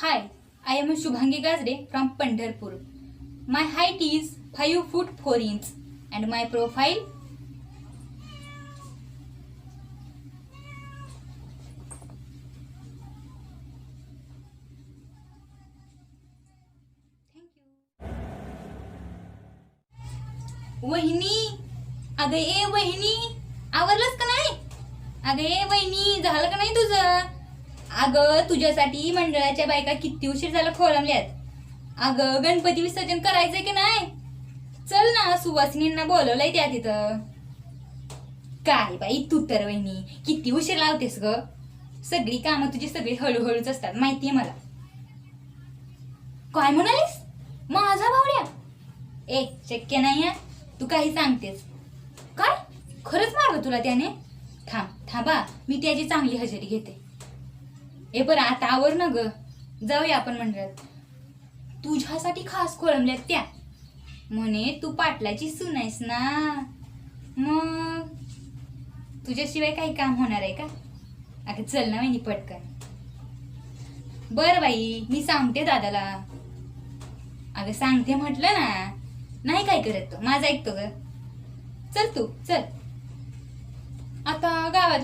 Hi, I am Shubhangi Gazde from Pandharpur. My height is 5 foot 4 inch and my profile वहिनी अगं ए वहिनी आवरलंच का नाही अगं ए वहिनी झालं का नाही तुझं अगं तुझ्यासाठी मंडळाच्या बायका किती उशीर झाला खोळंबल्यात. अगं गणपती विसर्जन करायचंय की नाही? चल ना सुवासिनींना बोलवलंय त्या तिथं. काय बाई तू तर वहिनी किती उशीर लावतेस ग. सगळी कामं तुझी सगळी हळूहळूच असतात माहितीये मला. काय म्हणालीस? माझा भावड्या? ए शक्य नाही हं. तू काही सांगतेस. काय? खरंच मारलं तुला त्याने? थांब थांबा. मी त्याची चांगली हजेरी घेते. ए बरं आता आवर ना ग. जाऊया आपण मंडळात. तुझ्यासाठी खास खोळंबल्यात त्या. म्हणे तू पाटलाची सून आहेस ना. मग? तुझ्याशिवाय काही काम होणार आहे का? अगं चल ना वहिनी पटकन. बर बाई मी सांगते दादाला. अगं सांगते म्हटलं ना. नाही काय करत तो? माझा ऐकतो ग. चल तू चल.